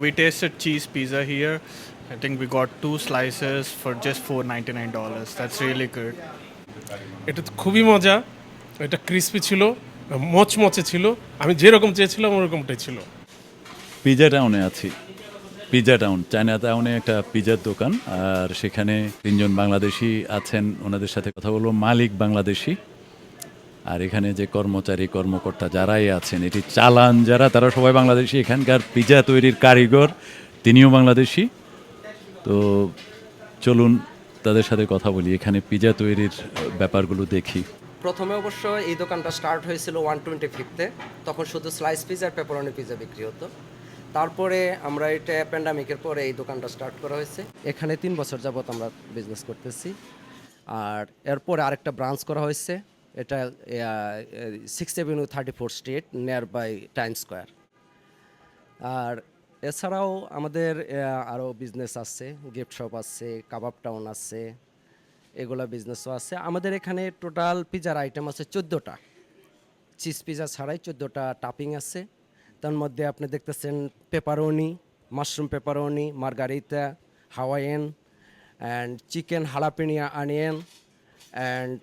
We tasted cheese pizza here. I think we got two slices for just $4.99. That's really good. এটা তো খুবই মজা। এটা crispy ছিল মচমচে ছিল। আমি যেরকম চেয়েছিলাম ওরকমটাই ছিল। পিজা টাউনে আছি। পিজা টাউন চায়না টাউনে একটা পিজার দোকান। আর সেখানে তিনজন বাংলাদেশি আছেন। ওনাদের সাথে কথা বলব। মালিক বাংলাদেশি। আর এখানে যে কর্মচারী, কর্মকর্তা যারাই আছেন, এটি চালান যারা, তারা সবাই বাংলাদেশি। এখানকার পিজা তৈরির কারিগর, তিনিও বাংলাদেশি। তো চলুন তাদের সাথে কথা বলি, এখানে পিজা তৈরির ব্যাপারগুলো দেখি। প্রথমে অবশ্য এই দোকানটা স্টার্ট হয়েছিল ওয়ান টোয়েন্টি ফিফতে তখন শুধু স্লাইস পিজা আর পেপারনি পিজা বিক্রি হতো। তারপরে আমরা এটা প্যান্ডামিকের পরে এই দোকানটা স্টার্ট করা হয়েছে। এখানে তিন বছর যাবত আমরা বিজনেস করতেছি। আর এরপরে আরেকটা ব্রাঞ্চ করা হয়েছে। এটা six avenue thirty four street near by time square আর এছাড়াও আমাদের আরও বিজনেস আছে গিফট শপ আছে কাবাব টাউন আছে, এগুলা বিজনেসও আছে। আমাদের এখানে টোটাল পিজার আইটেম আছে চোদ্দোটা। চিজ পিজা ছাড়াই চোদ্দোটা টাপিং আছে। তার মধ্যে আপনি দেখতেছেন pepperoni mushroom pepperoni margherita Hawaiian and chicken jalapeno onion and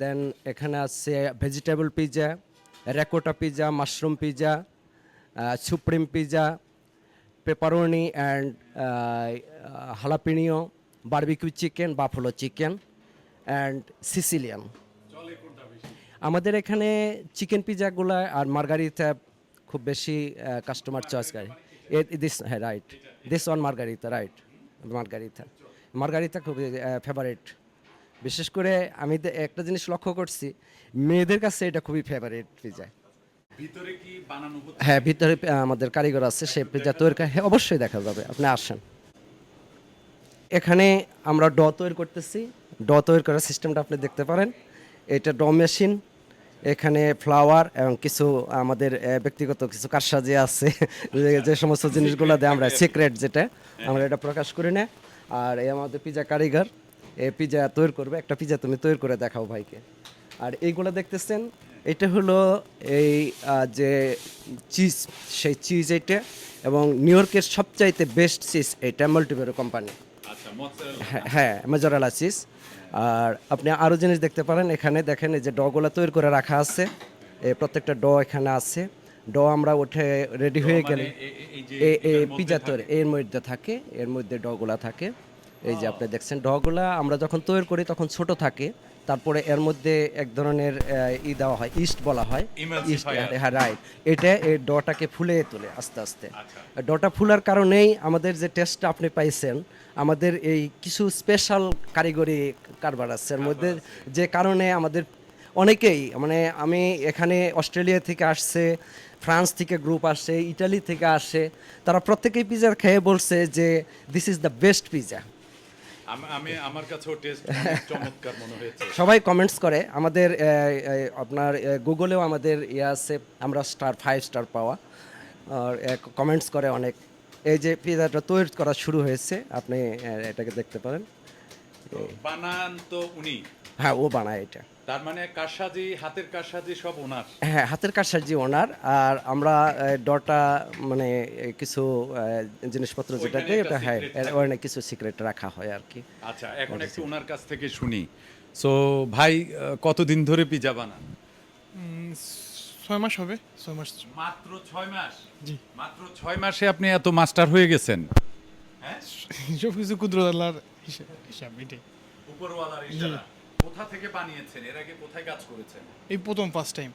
then এখানে আছে vegetable pizza ricotta pizza mushroom pizza supreme pizza pepperoni and jalapeno barbecue chicken buffalo chicken and Sicilian আমাদের এখানে চিকেন পিজাগুলো আর মার্গারিতা খুব বেশি কাস্টমার চয়েস করে। This হ্যাঁ right this one margherita right margherita margherita খুব ফেভারিট বিশেষ করে আমি একটা জিনিস লক্ষ্য করছি মেয়েদের কাছে এটা খুবই ফেভারিট পিজা। হ্যাঁ ভিতরে আমাদের কারিগর আছে সে পিজা তৈরি করে- হ্যাঁ অবশ্যই দেখা যাবে আপনি আসেন। এখানে আমরা ড তৈরি করতেছি ড তৈরি করার সিস্টেমটা আপনি দেখতে পারেন। এটা ড মেশিন এখানে ফ্লাওয়ার এবং কিছু আমাদের ব্যক্তিগত কিছু কারসাজি আছে যে- সমস্ত জিনিসগুলো দেয় আমরা সিক্রেট যেটা আমরা এটা প্রকাশ করি না। আর এই আমাদের পিজা কারিগর পিজা তৈরি করবে একটা পিজা তুমি তৈরি করে দেখাও ভাইকে। আর এইগুলো দেখতেছেন এটা হলো এই যে চিজ সেই চিজ এটা এবং নিউ ইয়র্কের সবচাইতে বেস্ট চিজ এটা মাল্টিভেরো কোম্পানি হ্যাঁ, হ্যাঁ মেজরালা চিজ আর আপনি আরও জিনিস দেখতে পারেন এখানে দেখেন এই যে ডগুলো তৈরি করে রাখা আছে এই প্রত্যেকটা ড এখানে আছে। ড আমরা উঠে রেডি হয়ে গেলে এই এই পিজা তৈরি এর মধ্যে থাকে এর মধ্যে ডগুলা থাকে। এই যে আপনি দেখছেন ডগুলা আমরা যখন তৈরি করি তখন ছোট থাকে তারপরে এর মধ্যে এক ধরনের ই দেওয়া হয় ইস্ট বলা হয় ইস্ট হ্যাঁ রাইট এটা এই ডটাকে ফুলে তোলে আস্তে আস্তে। ডটা ফুলার কারণেই আমাদের যে টেস্টটা আপনি পাইছেন আমাদের এই কিছু স্পেশাল কারিগরি কারবার আছে। এর মধ্যে যে কারণে আমাদের অনেকেই মানে আমি এখানে অস্ট্রেলিয়া থেকে আসছে ফ্রান্স থেকে গ্রুপ আসে ইটালি থেকে আসে তারা প্রত্যেকেই পিজা খেয়ে বলছে যে this is the best pizza আমি- আমি আমার কাছেও টেস্ট চমৎকার মনে হয়েছে। সবাই কমেন্টস করে। আমাদের আপনার গুগলেও আমাদের ইয়ে আছে আমরা স্টার ফাইভ স্টার পাওয়া। আর কমেন্টস করে অনেক। এই যে পিজাটা তৈরি করা শুরু হয়েছে আপনি এটাকে দেখতে পারেন। বানান তো উনি। হ্যাঁ ও বানায় এটা। তার মানে কারসাজি হাতের কারসাজি সব ওনার? হ্যাঁ হাতের কাজসাজি ওনার আর আমরা ডটা মানে কিছু জিনিসপত্র যেটাকে এটা হ্যাঁ এর ওখানে কিছু সিক্রেট রাখা হয় আর কি। আচ্ছা এখন একটু ওনার কাছ থেকে শুনি। সো ভাই কতদিন ধরে পিজা বানান? ছয় মাস হবে ছয় মাস। মাত্র ছয় মাস? জি। মাত্র ছয় মাসে আপনি এত মাস্টার হয়ে গেছেন? হ্যাঁ? সব কিছু কুদরতাল্লার হিসাব হিসাব এটাই। উপরওয়ালার ইশারা কোথা থেকে বানিয়েছেন? এর আগে কোথায় কাজ করেছেন? এই প্রথম ফার্স্ট টাইম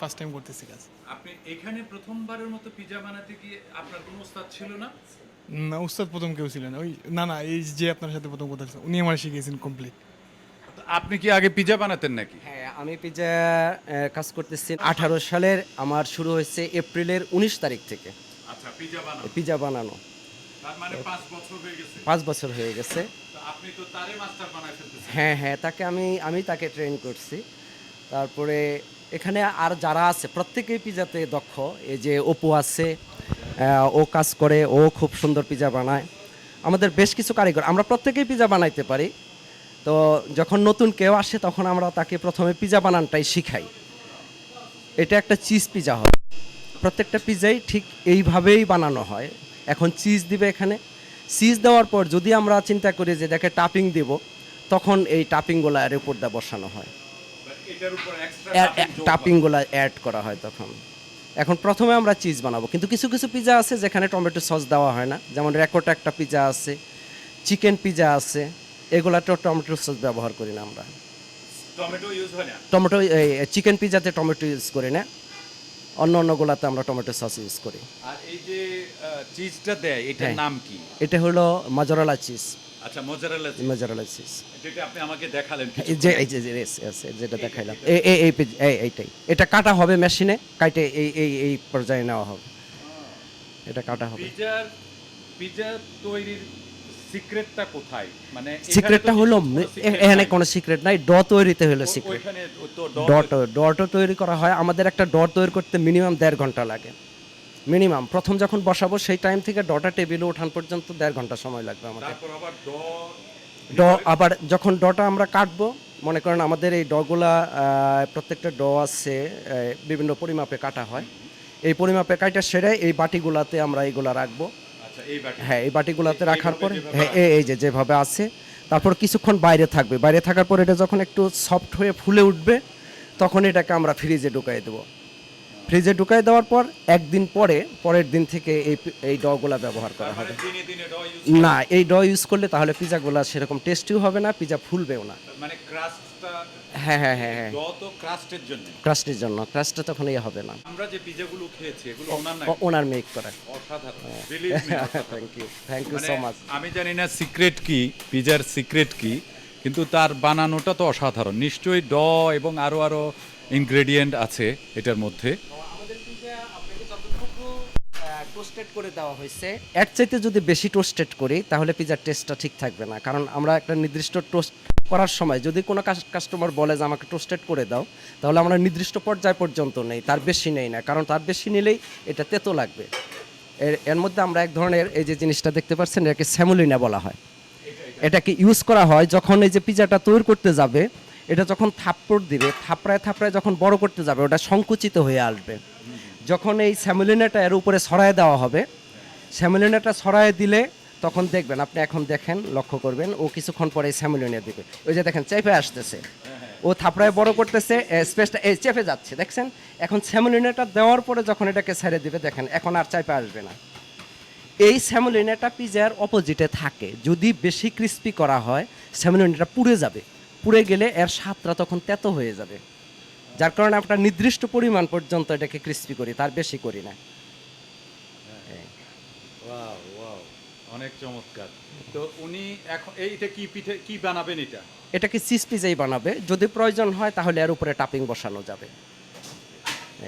ফার্স্ট টাইম করতেছি কাজ। আপনি এখানে প্রথমবারের মতো পিজা বানাতে গিয়ে আপনার কোনো ওস্তাদ ছিল না? না উস্তাদ প্রথম কেউ ছিলেন ওই না না এই যে আপনার সাথে প্রথম কথা উনি আমার শিখিয়েছেন কমপ্লিট তো আপনি কি আগে পিজা বানাতেন নাকি? হ্যাঁ আমি পিজা কাজ করতেছি আঠারো সালের আমার শুরু হয়েছে এপ্রিলের উনিশ তারিখ থেকে। আচ্ছা পিজা বানানো। পিজা বানানো। পাঁচ বছর হয়ে গেছে। পাঁচ বছর হয়ে গেছে। হ্যাঁ হ্যাঁ তাকে আমি আমি তাকে ট্রেন করছি। তারপরে এখানে আর যারা আছে প্রত্যেকেই পিজাতে দক্ষ। এই যে অপু আছে ও কাজ করে ও খুব সুন্দর পিজা বানায়। আমাদের বেশ কিছু কারিগর আমরা প্রত্যেকেই পিজা বানাইতে পারি। তো যখন নতুন কেউ আসে তখন আমরা তাকে প্রথমে পিজা বানানটাই শিখাই। এটা একটা চিজ পিজা হয়। প্রত্যেকটা পিজাই ঠিক এইভাবেই বানানো হয়। এখন চিজ দিবে এখানে। চিজ দেওয়ার পর যদি আমরা চিন্তা করি যে দেখে টাপিং দিব তখন এই টাপিংগুলো এর উপর দিয়ে বসানো হয়। টাপিংগুলো অ্যাড করা হয় তখন। এখন প্রথমে আমরা চিজ বানাবো। কিন্তু কিছু কিছু পিজা আছে যেখানে টমেটো সস দেওয়া হয় না। যেমন রেকোটা একটা পিজা আছে চিকেন পিজা আছে এগুলাতেও টমেটো সস ব্যবহার করি না আমরা। টমেটো ইউজ হয় না? টমেটো চিকেন পিজাতে টমেটো ইউজ করি না। অন্য অন্য অন্যগুলাতে আমরা টমেটো সস ইউজ করি। আর এই যে চিজটা দেয় এটার হ্যাঁ। নাম কি? এটা হলো মাজরালা চিজ আচ্ছা মোজারেলা মাজরালা চিজ যেটা আপনি আমাকে দেখালেন যে এই যে yes, যেটা দেখাইলাম। এই এই এই এইটাই। এটা কাটা হবে মেশিনে কাটে এই এই এই পর্যায়ে নেওয়া হবে। এটা কাটা হবে। পিজার পিজা তৈরির সিক্রেটটা কোথায়? মানে সিক্রেটটা হলো এখানে কোনো সিক্রেট নাই ড তৈরিতে হলো সিক্রেট তো ডট তৈরি করা হয় আমাদের একটা ডট তৈরি করতে মিনিমাম দেড় ঘণ্টা লাগে। মিনিমাম প্রথম যখন বসাবো সেই টাইম থেকে ডটা টেবিলে ওঠান পর্যন্ত দেড় ঘণ্টা সময় লাগবে আমাদের। ড ড আবার যখন ডটা আমরা কাটবো মনে করেন আমাদের এই ডগুলা প্রত্যেকটা ড আছে বিভিন্ন পরিমাপে কাটা হয়। এই পরিমাপে কাটা সেরে এই বাটিগুলাতে আমরা এইগুলা রাখব। হ্যাঁ এই বাটিগুলাতে রাখার পরে হ্যাঁ এই- যে যেভাবে আছে তারপর কিছুক্ষণ বাইরে থাকবে। বাইরে থাকার পর এটা যখন একটু সফট হয়ে ফুলে উঠবে তখন এটাকে আমরা ফ্রিজে ঢুকাই দেবো। ফ্রিজে ঢুকাই দেওয়ার পর একদিন পরে পরের দিন থেকে এই এই ডগুলা ব্যবহার করা হবে। না এই ড ইউজ করলে তাহলে পিজাগুলা সেরকম টেস্টিও হবে না পিজা ফুলবেও না। মানে হ্যাঁ হ্যাঁ হ্যাঁ হ্যাঁ। ড ক্রাস্টের জন্য। ক্রাস্টের জন্য। ক্রাস্টটা তখন ইয়ে হবে না। আমরা যে পিজাগুলো খেয়েছি এগুলো ওনার না ওনার মেক করা। অসাধারণ। Thank you thank you so much আমি জানি না সিক্রেট কি পিজার সিক্রেট কি কিন্তু তার বানানোটা তো অসাধারণ। নিশ্চয়ই ড এবং আরও আরও ইনগ্রেডিয়েন্ট আছে এটার মধ্যে আমাদের পিজা আপনাকে যতটুকু টোস্টেড করে দেওয়া হয়েছে। এর চাইতে যদি বেশি টোস্টেড করি, তাহলে পিজার টেস্টটা ঠিক থাকবে না। কারণ আমরা একটা নির্দিষ্ট টোস্ট করার সময় যদি কোনো কাস্টমার বলে যে আমাকে টোস্টেড করে দাও, তাহলে আমরা নির্দিষ্ট পর্যায় পর্যন্ত নেই, তার বেশি নেই না। কারণ তার বেশি নিলেই এটা তেতো লাগবে। এর এর মধ্যে আমরা এক ধরনের এই যে জিনিসটা দেখতে পাচ্ছেন, এটাকে স্যামুলিনা বলা হয়। এটাকে ইউজ করা হয় যখন এই যে পিজাটা তৈরি করতে যাবে, এটা যখন থাপ্পড় দিবে, থাপড়ায় থাপড়ায় যখন বড় করতে যাবে, ওটা সংকুচিত হয়ে আসবে। যখন এই স্যামুলিনাটা এর উপরে ছড়ায় দেওয়া হবে, স্যামুলিনাটা ছড়ায় দিলে তখন দেখবেন, আপনি এখন দেখেন, লক্ষ্য করবেন, ও কিছুক্ষণ পরে স্যামুলিনা দেবে। ওই যে দেখেন, চেপে আসতেছে। ও থাপড়ায় বড় করতেছে স্পেসটা, এই চেপে যাচ্ছে, দেখছেন? এখন স্যামুলিনাটা দেওয়ার পরে যখন এটাকে ছেড়ে দিবে, দেখেন, এখন আর চাইপে আসবে না। এই স্যামোলিনাটা পিজার অপোজিটে থাকে। যদি বেশি ক্রিস্পি করা হয়, স্যামোলিনাটা পুড়ে যাবে। পুড়ে গেলে এর স্বাদটা তখন তেতো হয়ে যাবে। যার কারণে আমরা নির্দিষ্ট পরিমাণ পর্যন্ত এটাকে ক্রিস্পি করি তার বেশি করি না। ওয়াও অনেক চমৎকার। তো উনি এখন এইটা কি পিঠে কি বানাবেন এটা? এটাকে চিজ পিজাই বানাবে। যদি প্রয়োজন হয় তাহলে এর উপরে টাপিং বসানো যাবে।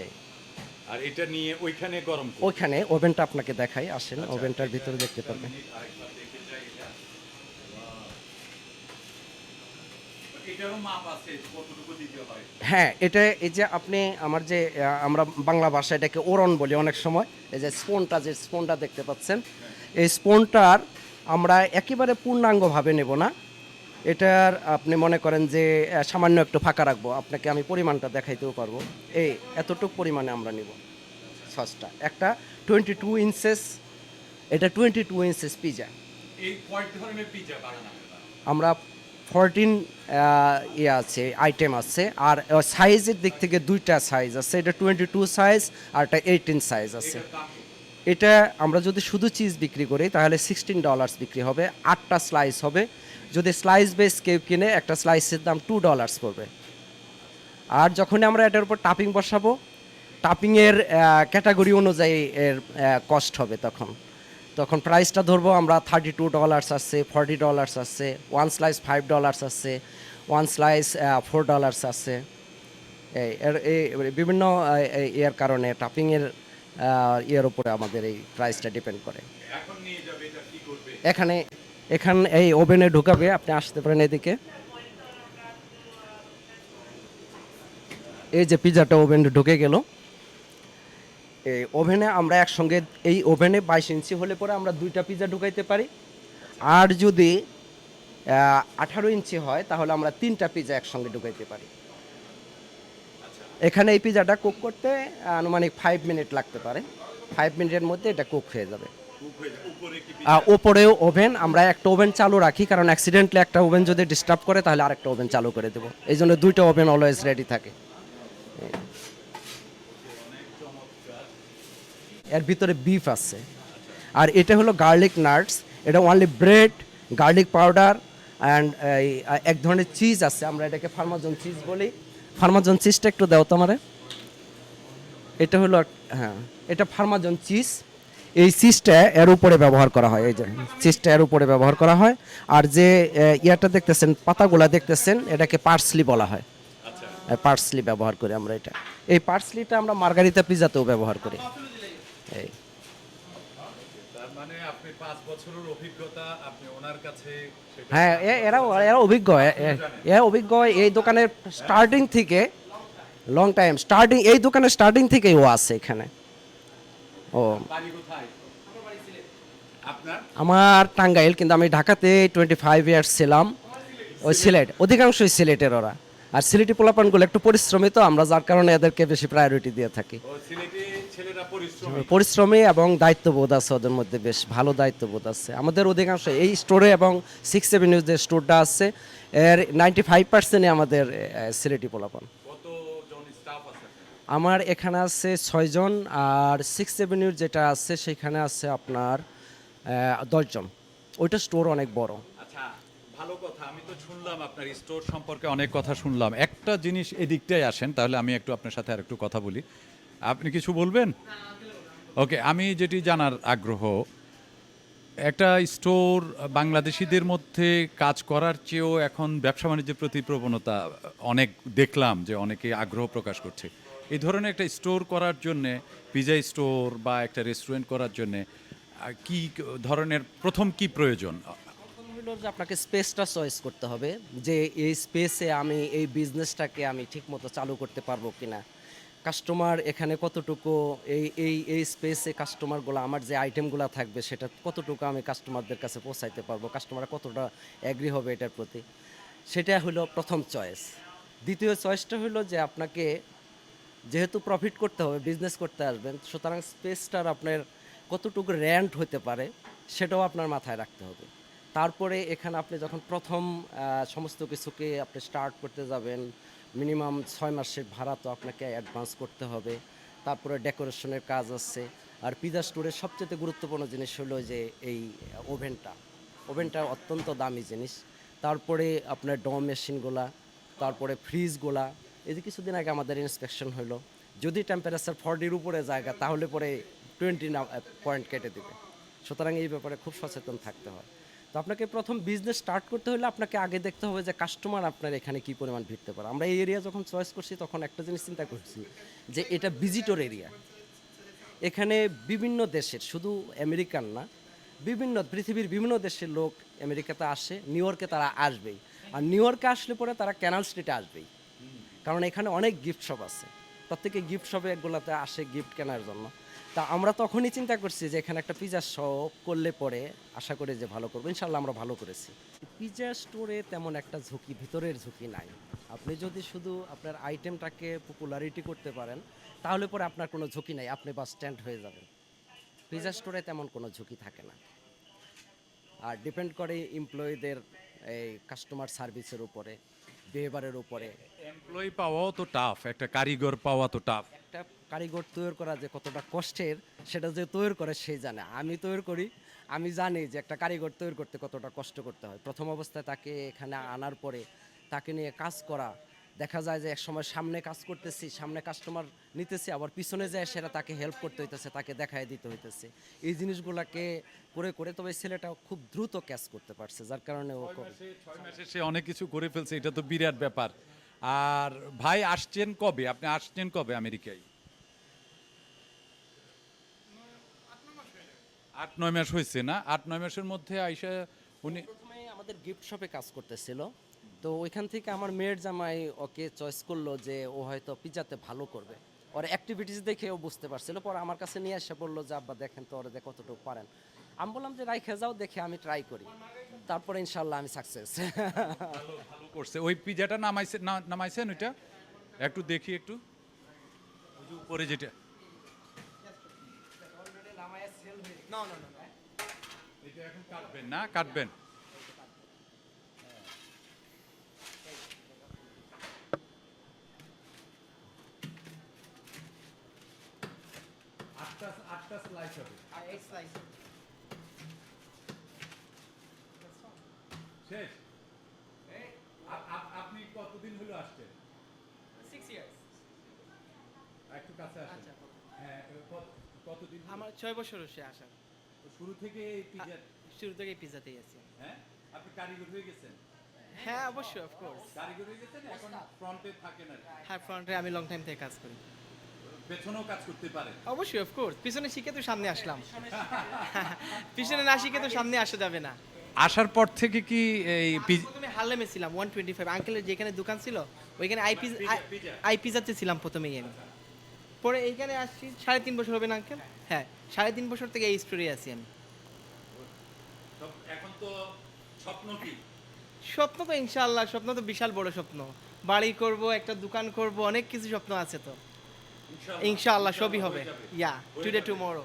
এই। আর এটা নিয়ে ওইখানে গরম ওইখানে ওভেনটা আপনাকে দেখাই আসেন ওভেনটার ভিতরে দেখতে পারবেন এটারও মাপ আছে কতটুকু দিতে হয়। এটা এই যে আপনি আমার যে আমরা বাংলা ভাষায় এটাকে ওরন বলি অনেক সময় এই যে স্পোনটা যে স্পোনটা দেখতে পাচ্ছেন এই স্পোনটার আমরা একেবারে পূর্ণাঙ্গভাবে নেব না। এটার আপনি মনে করেন যে সামান্য একটু ফাঁকা রাখব আপনাকে আমি পরিমাণটা দেখাইতেও পারব। এই এতটুকু পরিমাণে আমরা নিব সসটা। একটা টোয়েন্টি টু ইঞ্চেস এটা টোয়েন্টি টু ইঞ্চেস পিজা আমরা ফরটিন ইয়ে আছে আইটেম আছে, আর সাইজের দিক থেকে দুইটা সাইজ আছে, এটা টোয়েন্টি টু সাইজ আর এটা এইটিন সাইজ আছে। এটা আমরা যদি শুধু চিজ বিক্রি করি, তাহলে সিক্সটিন ডলার্স বিক্রি হবে, আটটা স্লাইস হবে। যদি স্লাইস বেস কেউ কিনে, একটা স্লাইসের দাম টু ডলার্স পড়বে। আর যখন আমরা এটার উপর টাপিং বসাবো টাপিংয়ের ক্যাটাগরি অনুযায়ী এর কস্ট হবে তখন। তখন প্রাইসটা ধরবো আমরা থার্টি টু ডলার্স আসছে ফর্টি ডলার্স আসছে ওয়ান স্লাইস ফাইভ ডলার্স আছে ওয়ান স্লাইস ফোর ডলার্স আছে এই এর এই বিভিন্ন এই ইয়ের কারণে টাপিংয়ের ইয়ের উপরে আমাদের এই প্রাইসটা ডিপেন্ড করে। এখন এখানে এই ওভেনে ঢুকাবে আপনি আসতে পারেন এদিকে। এই যে পিজাটা ওভেনে ঢুকে গেল। ওভেনে আমরা একসঙ্গে এই ওভেনে বাইশ ইঞ্চি হলে পরে আমরা দুইটা পিজা ঢুকাইতে পারি। আর যদি আঠারো ইঞ্চি হয় তাহলে আমরা তিনটা পিজা একসঙ্গে ঢুকাইতে পারি। এখানে এই পিজাটা কুক করতে আনুমানিক ফাইভ মিনিট লাগতে পারে। ফাইভ মিনিটের মধ্যে এটা কুক হয়ে যাবে। ওপরেও ওভেন আমরা একটা ওভেন চালু রাখি কারণ অ্যাক্সিডেন্টলি একটা ওভেন যদি ডিস্টার্ব করে তাহলে আরেকটা ওভেন চালু করে দেবো। এই জন্য দুইটা ওভেন অলওয়েজ রেডি থাকে। এর ভিতরে বিফ আছে। আর এটা হলো গার্লিক নাটস এটা only bread garlic powder and এক ধরনের চিজ আছে আমরা এটাকে ফার্মাজন চিজ বলি। ফার্মাজন চিজটা একটু দাও তো আমারে এটা হলো হ্যাঁ এটা ফার্মাজন চিজ এই চিজটা এর উপরে ব্যবহার করা হয় এই যে চিজটা এর উপরে ব্যবহার করা হয়। আর যে ইয়াটা দেখতেছেন পাতাগুলা দেখতেছেন এটাকে পার্সলি বলা হয়। পার্সলি ব্যবহার করি আমরা এটা। এই পার্সলিটা আমরা মার্গারিতা পিজাতেও ব্যবহার করি। এই। হ্যাঁ এরা এরা অভিজ্ঞ এরা অভিজ্ঞ এই দোকানের স্টার্টিং থেকে লং টাইম স্টার্টিং এই দোকানের স্টার্টিং থেকেই ও আছে এখানে। ও। আমার টাঙ্গাইল কিন্তু আমি ঢাকাতে টোয়েন্টি ফাইভ ইয়ার্স ছিলাম ওই সিলেট অধিকাংশই সিলেটের ওরা। আর সিলেটি পোলাপানগুলো একটু পরিশ্রমী তো আমরা যার কারণে এদেরকে বেশি প্রায়োরিটি দিয়ে থাকি। পরিশ্রমী। এবং দায়িত্ববোধ আছে ওদের মধ্যে বেশ ভালো দায়িত্ববোধ আছে। আমাদের অধিকাংশ এই স্টোরে এবং সিক্স এভিনিউ যে স্টোরটা আছে এর নাইনটি ফাইভ পার্সেন্টই আমাদের সিলেটি পোলাপান। আমার এখানে আছে ছয়জন আর সিক্স এভিনিউর যেটা আছে সেখানে আছে আপনার দশজন ওইটা স্টোর অনেক বড়। ভালো কথা, আমি তো শুনলাম আপনার স্টোর সম্পর্কে অনেক কথা শুনলাম। একটা জিনিস এদিকটাই আসেন, তাহলে আমি একটু আপনার সাথে আর একটু কথা বলি। আপনি কিছু বলবেন? ওকে, আমি যেটি জানার আগ্রহ, একটা স্টোর বাংলাদেশিদের মধ্যে কাজ করার চেয়েও এখন ব্যবসা বাণিজ্যের প্রতি প্রবণতা অনেক দেখলাম যে অনেকে আগ্রহ প্রকাশ করছে। এই ধরনের একটা স্টোর করার জন্যে, পিজা স্টোর বা একটা রেস্টুরেন্ট করার জন্যে কি ধরনের, প্রথম কি প্রয়োজন? হলো যে আপনাকে স্পেসটা চয়েস করতে হবে, যে এই স্পেসে আমি, এই বিজনেসটাকে আমি ঠিকমতো চালু করতে পারব কিনা। কাস্টমার এখানে কতটুকু, এই এই এই স্পেসে কাস্টমারগুলো আমার যে আইটেমগুলো থাকবে, সেটা কতটুকু আমি কাস্টমারদের কাছে পৌঁছাইতে পারব? কাস্টমার কতটা অ্যাগ্রি হবে এটার প্রতি? সেটা হলো প্রথম চয়েস দ্বিতীয় চয়েসটা হলো যে আপনাকে যেহেতু প্রফিট করতে হবে বিজনেস করতে আসবেন, সুতরাং স্পেসটার আপনার কতটুকু র্যান্ট হতে পারে, সেটাও আপনার মাথায় রাখতে হবে। তারপরে এখানে আপনি যখন প্রথম সমস্ত কিছুকে আপনি স্টার্ট করতে যাবেন মিনিমাম ছয় মাসের ভাড়া তো আপনাকে অ্যাডভান্স করতে হবে। তারপরে ডেকোরেশনের কাজ আছে। আর পিজা স্টোরের সবচেয়ে গুরুত্বপূর্ণ জিনিস হলো যে এই ওভেনটা ওভেনটা অত্যন্ত দামি জিনিস। তারপরে আপনার ডম মেশিনগুলা তারপরে ফ্রিজগুলা এই যে কিছুদিন আগে আমাদের ইন্সপেকশন হলো। যদি টেম্পারেচার ফর্টির উপরে জায়গা, তাহলে পরে টোয়েন্টি পয়েন্ট কেটে দেবে। সুতরাং এই ব্যাপারে খুব সচেতন থাকতে হয়। তো আপনাকে প্রথম বিজনেস স্টার্ট করতে হলে আপনাকে আগে দেখতে হবে যে কাস্টমার আপনার এখানে কি পরিমাণ ভিড়তে পারে। আমরা এই এরিয়া যখন চয়েস করছি, তখন একটা জিনিস চিন্তা করছি যে এটা ভিজিটর এরিয়া এখানে বিভিন্ন দেশের, শুধু আমেরিকান না, বিভিন্ন, পৃথিবীর বিভিন্ন দেশের লোক আমেরিকাতে আসে নিউ ইয়র্কে তারা আসবেই। আর নিউ ইয়র্কে আসলে পরে তারা ক্যানাল স্ট্রিটে আসবেই। কারণ এখানে অনেক গিফট শপ আছে। প্রত্যেকে গিফট শপে এগুলোতে আসে গিফট কেনার জন্য। তা আমরা তখনই চিন্তা করছি যে এখানে একটা পিজা শপ করলে পরে আশা করি যে ভালো করব। ইনশাল্লাহ আমরা ভালো করেছি। পিজা স্টোরে তেমন একটা ঝুঁকি, ভিতরের ঝুঁকি নাই। আপনি যদি শুধু আপনার আইটেমটাকে পপুলারিটি করতে পারেন, তাহলে পরে আপনার কোনো ঝুঁকি নাই, আপনি বাস স্ট্যান্ড হয়ে যাবেন। পিজা স্টোরে তেমন কোনো ঝুঁকি থাকে না। আর ডিপেন্ড করে এমপ্লয়ীদের এই কাস্টমার সার্ভিসের উপরে। বিহেভারের উপরে। এমপ্লয়ি পাওয়াও তো টাফ একটা কারিগর পাওয়া তো টাফ একটা কারিগর তৈরি করা যে কতটা কষ্টের সেটা যে তৈরি করে সেই জানে। আমি তৈরি করি আমি জানি যে একটা কারিগর তৈরি করতে কতটা কষ্ট করতে হয়। প্রথম অবস্থায় তাকে এখানে আনার পরে তাকে নিয়ে কাজ করা দেখা যায় যে এক সময় সামনে কাজ করতেছি সামনে কাস্টমার নিতেছি আবার পিছনে যায় সেটা তাকে হেল্প করতে হইতেছে তাকে দেখায় দিতে হইতেছে। এই জিনিসগুলোকে করে করে তবে ছেলেটা খুব দ্রুত ক্যাচ করতে পারছে যার কারণে ও। সে অনেক কিছু করে ফেলছে এটা তো বিরাট ব্যাপার। আর ভাই আসছেন কবে? আপনি আসছেন কবে আমেরিকায়? আট নয় মাস হয়েছে। না আট নয় মাসের মধ্যে আইসা উনি আমাদের গিফট শপে কাজ করতেছিল। তো ওইখান থেকে আমার মেয়ের জামাই ওকে চয়েস করল যে ও হয়তো পিজাতে ভালো করবে। ওর অ্যাক্টিভিটিস দেখে ও বুঝতে পারছিল। পর আমার কাছে নিয়ে এসে বলল যে আব্বা দেখেন তো ওরা কতটুকু পারেন। আমি বললাম যে রাইখে যাও দেখে আমি ট্রাই করি। তারপরে ইনশাল্লাহ আমি সাকসেস ভালো ভালো করছে। ওই পিজাটা নামাইছে না- নামাইছেন ওইটা? একটু দেখি একটু। উপরে যেটা। এটা এখন কাটবেন না? কাটবেন। আটটা স্লাইস হবে। শেষ? আপ- আপ- আপনি কতদিন হলো আসছেন? একটু কাছে আসেন। হ্যাঁ কতদিন আমার ছয় বছর হচ্ছে আসা শুরু থেকে এই পিজা শুরু থেকে পিজাতেই আছি হ্যাঁ? আপনি কারিগর হয়ে গেছেন? হ্যাঁ অবশ্যই অফকোর্স কারিগর হয়ে গেছেন? এখন ফ্রন্টে থাকেন আর হ্যাঁ ফ্রন্টে আমি লং টাইম থেকে কাজ করি। পেছনেও কাজ করতে পারেন অবশ্যই অফকোর্স পিছনে শিখে তো সামনে আসলাম। পিছনে না শিখে তো সামনে আসা যাবে না। আসার পর থেকে কি এই প্রথমে হারলেমে ছিলাম ওয়ান টোয়েন্টি ফাইভ আঙ্কেলের যেখানে দোকান ছিল ওইখানে পিজাতে ছিলাম প্রথমেই আমি। পরে এইখানে আসছি সাড়ে তিন বছর হবে না আঙ্কেল হ্যাঁ সাড়ে তিন বছর থেকে এই স্টোরে আছি আমি। এখন তো স্বপ্ন কি? স্বপ্ন তো ইনশাআল্লাহ স্বপ্ন তো বিশাল বড় স্বপ্ন। বাড়ি করব একটা দোকান করব অনেক কিছু স্বপ্ন আছে তো। ইনশাআল্লাহ সবই হবে। ইয়া টুডে টুমরো